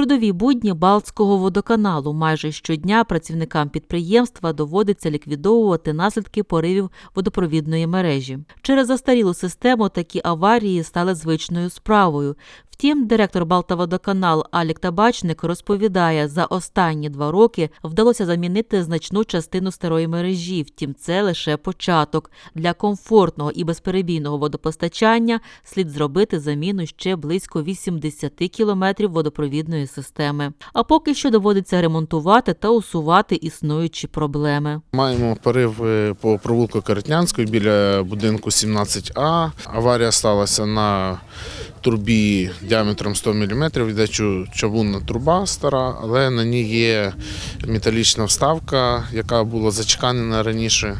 трудові будні Балтського водоканалу майже щодня працівникам підприємства доводиться ліквідовувати наслідки поривів водопровідної мережі. Через застарілу систему такі аварії стали звичною справою. Втім, директор Балтаводоканал Алік Табачник розповідає, за останні два роки вдалося замінити значну частину старої мережі. Втім, це лише початок. Для комфортного і безперебійного водопостачання слід зробити заміну ще близько 80 кілометрів водопровідної системи. А поки що доводиться ремонтувати та усувати існуючі проблеми. Маємо порив е, по провулку Каретнянської біля будинку 17А. Аварія сталася на трубі діаметром 100 мм. Йде чавунна труба стара, але на ній є металічна вставка, яка була зачеканена раніше.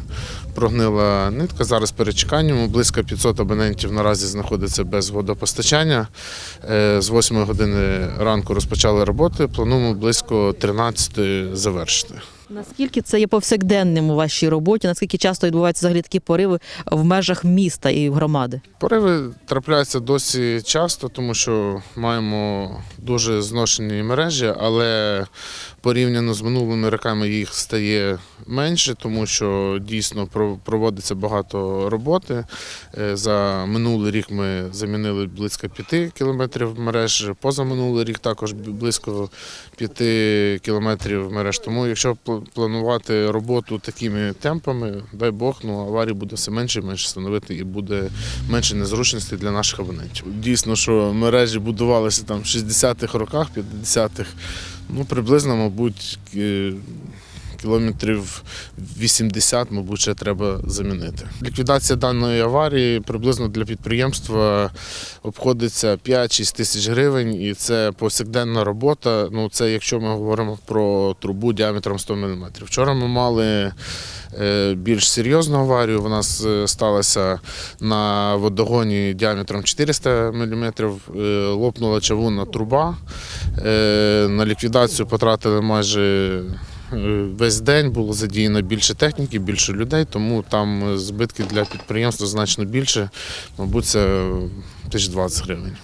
Прогнила нитка. Зараз перечеканням. Близько 500 абонентів наразі знаходиться без водопостачання. Е, З 8 години ранку розпочали роботи. Плануємо близько 13 завершити. Наскільки це є повсякденним у вашій роботі? Наскільки часто відбуваються взагалі такі пориви в межах міста і громади? Пориви трапляються досі часто, тому що маємо дуже зношені мережі, але порівняно з минулими роками їх стає менше, тому що дійсно проводиться багато роботи. Е, За минулий рік ми замінили близько 5 кілометрів мереж, поза минулий рік також близько 5 кілометрів мереж. Тому якщо планувати роботу такими темпами, дай Бог, ну аварій буде все менше і менше становити і буде менше незручностей для наших абонентів. Дійсно, що мережі будувалися там в 60-х роках, 50-х, ну приблизно, мабуть, кілометрів 80, мабуть, ще треба замінити. Ліквідація даної аварії приблизно для підприємства обходиться 5-6 тисяч гривень, і це повсякденна робота. Ну, це якщо ми говоримо про трубу діаметром 100 мм. Вчора ми мали е, більш серйозну аварію. Вона сталася на водогоні діаметром 400 мм. Лопнула чавунна труба. Е, На ліквідацію потратили майже е, весь день. Було задіяно більше техніки, більше людей, тому там збитки для підприємства значно більше. Мабуть, це тисяч 20 гривень.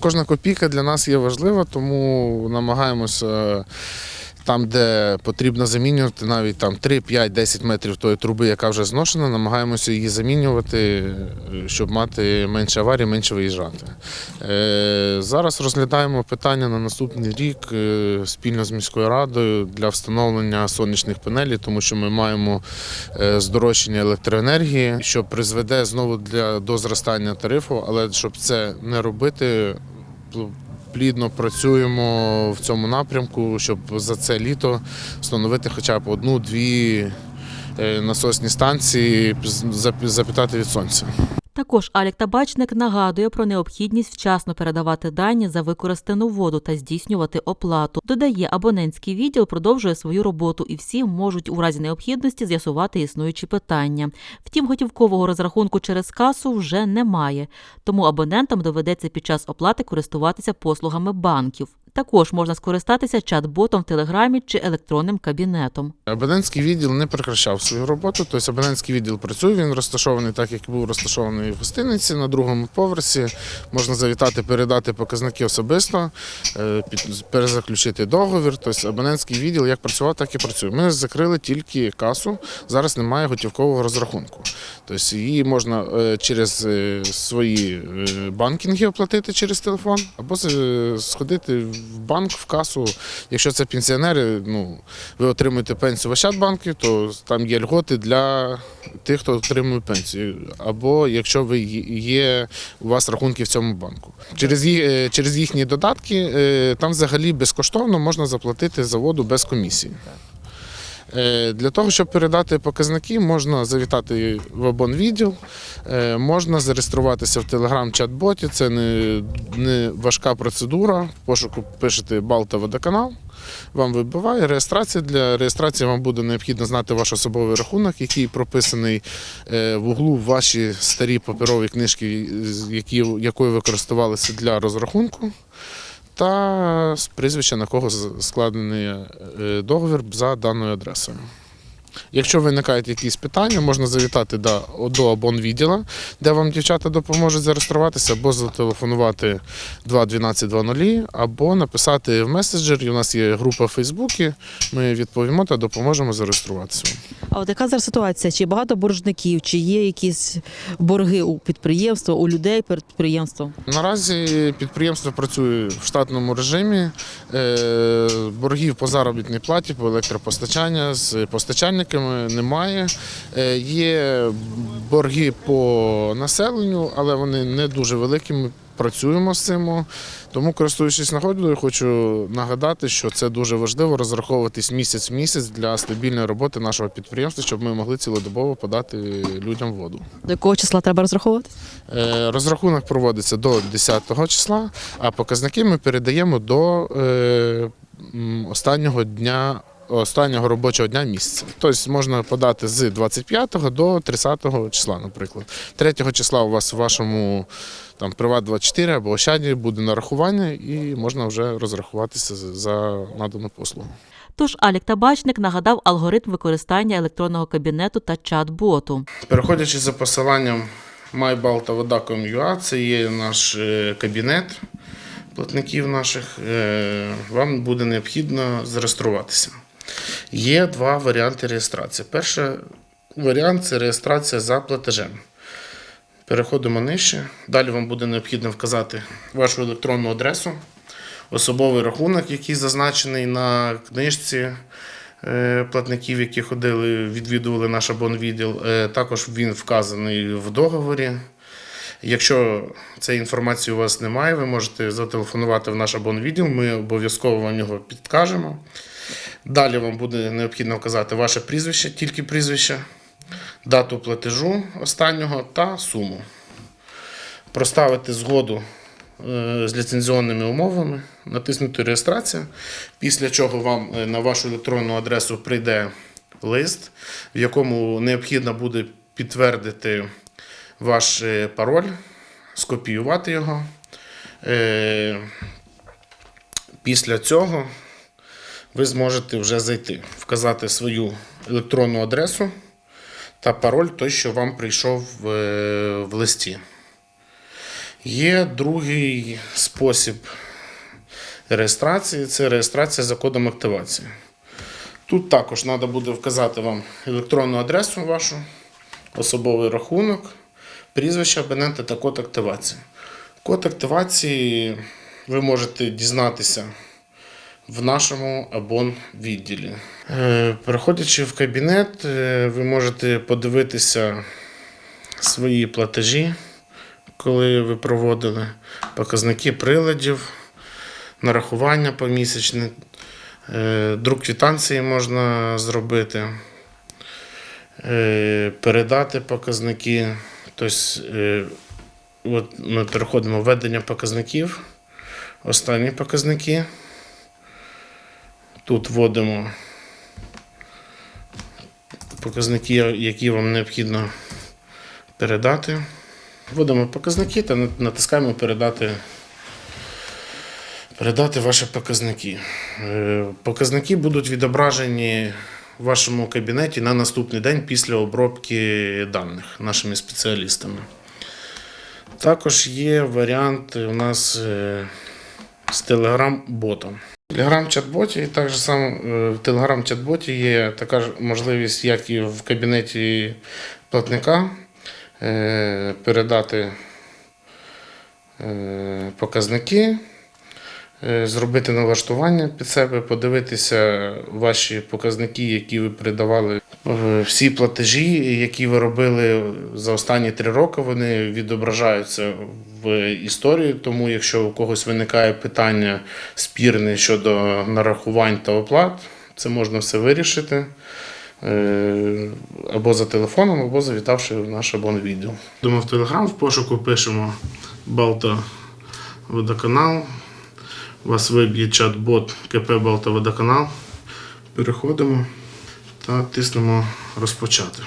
Кожна копійка для нас є важлива, тому намагаємося там, де потрібно замінювати навіть там 3, 5, 10 метрів тої труби, яка вже зношена, намагаємося її замінювати, е, щоб мати менше аварій, менше виїжджати. Е, Зараз розглядаємо питання на наступний рік е, спільно з міською радою для встановлення сонячних панелей, тому що ми маємо здорожчання електроенергії, що призведе знову для до зростання тарифу, але щоб це не робити. Пл- Плідно працюємо в цьому напрямку, щоб за це літо встановити хоча б одну-дві е, насосні станції, запитати від сонця. Також Алік Табачник нагадує про необхідність вчасно передавати дані за використану воду та здійснювати оплату. Додає, абонентський відділ продовжує свою роботу, і всі можуть у разі необхідності з'ясувати існуючі питання. Втім, готівкового розрахунку через касу вже немає, тому абонентам доведеться під час оплати користуватися послугами банків. Також можна скористатися чат-ботом в телеграмі чи електронним кабінетом. Абонентський відділ не прекращав свою роботу. Тобто абонентський відділ працює, він розташований так, як був розташований в гостиниці на другому поверсі. Можна завітати, передати показники особисто, е, перезаключити договір. Тобто абонентський відділ як працював, так і працює. Ми закрили тільки касу. Зараз немає готівкового розрахунку. Тобто її можна е, через е, свої банкінги оплатити через телефон, або сходити в банк, в касу. Якщо це пенсіонери, ну ви отримуєте пенсію в Ощадбанку, то там є льготи для тих, хто отримує пенсію. Або якщо ви є- у вас рахунки в цьому банку. Через, е, через їхні додатки е, там взагалі безкоштовно можна заплатити за воду без комісії. Е, Для того, щоб передати показники, можна завітати в обонвідділ, е, можна зареєструватися в телеграм-чат-боті. Це не, не важка процедура. В пошуку пишете Балта водоканал. Вам вибиває реєстрація. Для реєстрації вам буде необхідно знати ваш особовий рахунок, який прописаний е, в углу ваші старі паперові книжки, які, якою ви користувалися для розрахунку. Та з прізвища, на кого складений е, договір за даною адресою. Якщо виникають якісь питання, можна завітати до, до абонвідділа, де вам дівчата допоможуть зареєструватися, або зателефонувати 21220, або написати в меседжері. У нас є група в Фейсбуці. Ми відповімо та допоможемо зареєструватися. А от яка зараз ситуація? Чи багато боржників, чи є якісь борги у підприємства, у людей перед підприємством? Наразі підприємство працює в штатному режимі. Е, Боргів по заробітній платі, по електропостачання з постачальниками немає. Е, Є борги по населенню, але вони не дуже великі. Ми працюємо з цим. Тому, користуючись нагодою, хочу нагадати, що це дуже важливо розраховуватись місяць в місяць для стабільної роботи нашого підприємства, щоб ми могли цілодобово подати людям воду. До якого числа треба розраховувати? Е, Розрахунок проводиться до 10 числа, а показники ми передаємо до е, останнього дня. Останнього робочого дня місяця. Тобто можна подати з 25 до 30 числа, наприклад. 3 числа у вас в вашому там Приват 24 або Ощаді буде нарахування і можна вже розрахуватися за- за надану послугу. Тож Алік Табачник нагадав алгоритм використання електронного кабінету та чат-боту. Переходячи за посиланням mybaltavoda.com.ua, це є наш е, кабінет платників наших, е, вам буде необхідно зареєструватися. Є два варіанти реєстрації. Перший варіант це реєстрація за платежем. Переходимо нижче. Далі вам буде необхідно вказати вашу електронну адресу, особовий рахунок, який зазначений на книжці е, платників, які ходили, відвідували наш абонвідділ. Е, Також він вказаний в договорі. Якщо цієї інформації у вас немає, ви можете зателефонувати в наш абонвідділ, ми обов'язково вам його підкажемо. Далі вам буде необхідно вказати ваше прізвище, тільки прізвище, дату платежу останнього та суму. Проставити згоду е, з ліцензіонними умовами, натиснути реєстрація, після чого вам е, на вашу електронну адресу прийде лист, в якому необхідно буде підтвердити ваш е, пароль, скопіювати його. Після цього ви зможете вже зайти, вказати свою електронну адресу та пароль, той, що вам прийшов в, е, листі. Є другий спосіб реєстрації це реєстрація за кодом активації. Тут також треба буде вказати вам електронну адресу вашу, особовий рахунок, прізвище абонента та код активації. Код активації ви можете дізнатися в нашому абон відділі. Е, Переходячи в кабінет, е, ви можете подивитися свої платежі, коли ви проводили, показники приладів, нарахування помісячне, е, друк квитанції можна зробити, передати показники. Тобто, от ми переходимо введення показників, останні показники. Тут вводимо показники, які вам необхідно передати. Вводимо показники та натискаємо передати, передати ваші показники. Е, Показники будуть відображені в вашому кабінеті на наступний день після обробки даних нашими спеціалістами. Також є варіант у нас е, з Telegram-ботом. В Телеграм-чат-боті і так же само е, в телеграм-чат-боті є така ж можливість, як і в кабінеті платника, е, передати е, показники, зробити налаштування під себе, подивитися ваші показники, які ви передавали. Е, Всі платежі, які ви робили за останні три роки, вони відображаються в історії. Тому, якщо у когось виникає питання спірне щодо нарахувань та оплат, це можна все вирішити е, або за телефоном, або завітавши в наш абонвідділ. Думаю, в Телеграм в пошуку пишемо Балта Водоканал. Вас виб'є чат-бот КП Балта Водоканал. Переходимо та тиснемо розпочати.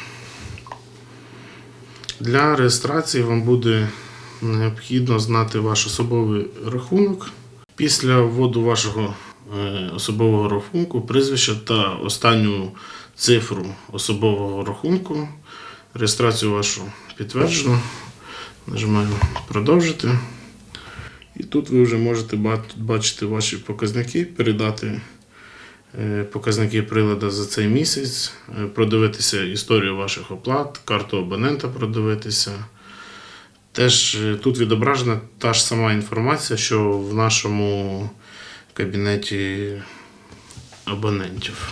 Для реєстрації вам буде необхідно знати ваш особовий рахунок. Після вводу вашого е, особового рахунку, прізвище та останню цифру особового рахунку. Реєстрацію вашу підтверджено. Нажимаємо продовжити. І тут ви вже можете бачити ваші показники, передати е, показники приладу за цей місяць, е, продивитися історію ваших оплат, карту абонента продивитися. Теж е, тут відображена та ж сама інформація, що в нашому кабінеті абонентів.